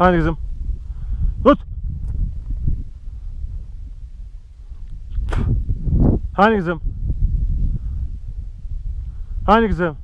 Hadi kızım. Tut. Hadi kızım. Hani kızım?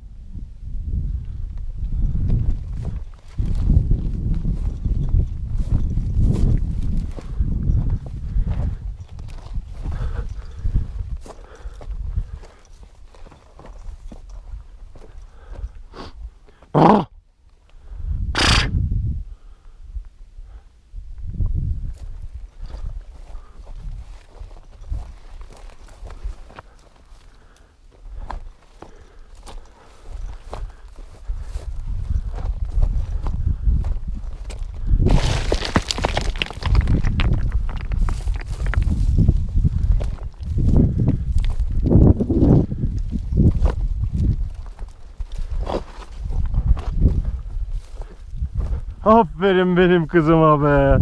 Aferin benim kızıma be.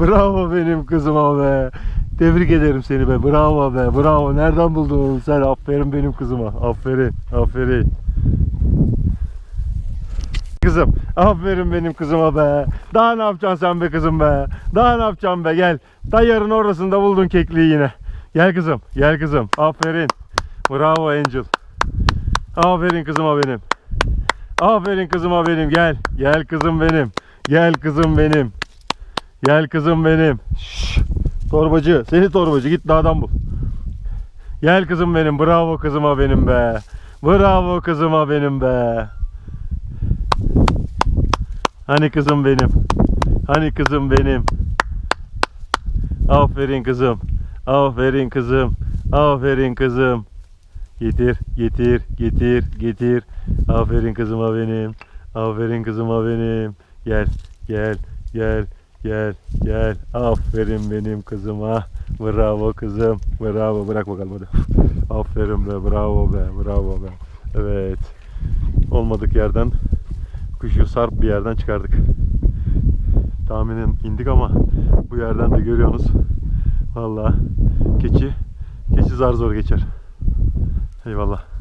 Bravo benim kızıma be. Tebrik ederim seni be. Bravo be. Bravo. Nereden buldun sen? Aferin benim kızıma. Aferin. Aferin. Kızım. Aferin benim kızıma be. Daha ne yapacaksın sen be kızım be? Daha ne yapacaksın be? Gel. Tayyarın orasında buldun kekliği yine. Gel kızım. Gel kızım. Aferin. Bravo Angel. Aferin kızıma benim. Aferin kızıma benim. Gel. Gel kızım benim. Gel kızım benim. Gel kızım benim. Şşş. Torbacı. Seni torbacı. Git dağdan bul. Gel kızım benim. Bravo kızıma benim be. Bravo kızıma benim be. Hani kızım benim. Hani kızım benim. Aferin kızım. Aferin kızım. Aferin kızım. Getir, getir, getir, getir. Aferin kızıma benim. Aferin kızıma benim. Gel, gel, gel, gel, gel. Aferin benim kızıma. Bravo kızım. Bravo. Bırak bakalım hadi. Aferin be. Bravo be. Bravo be. Evet. Olmadık yerden kuşu sarp bir yerden çıkardık. Tahminen indik ama bu yerden de görüyorsunuz. Vallahi keçi keçi zar zor geçer. Eyvallah.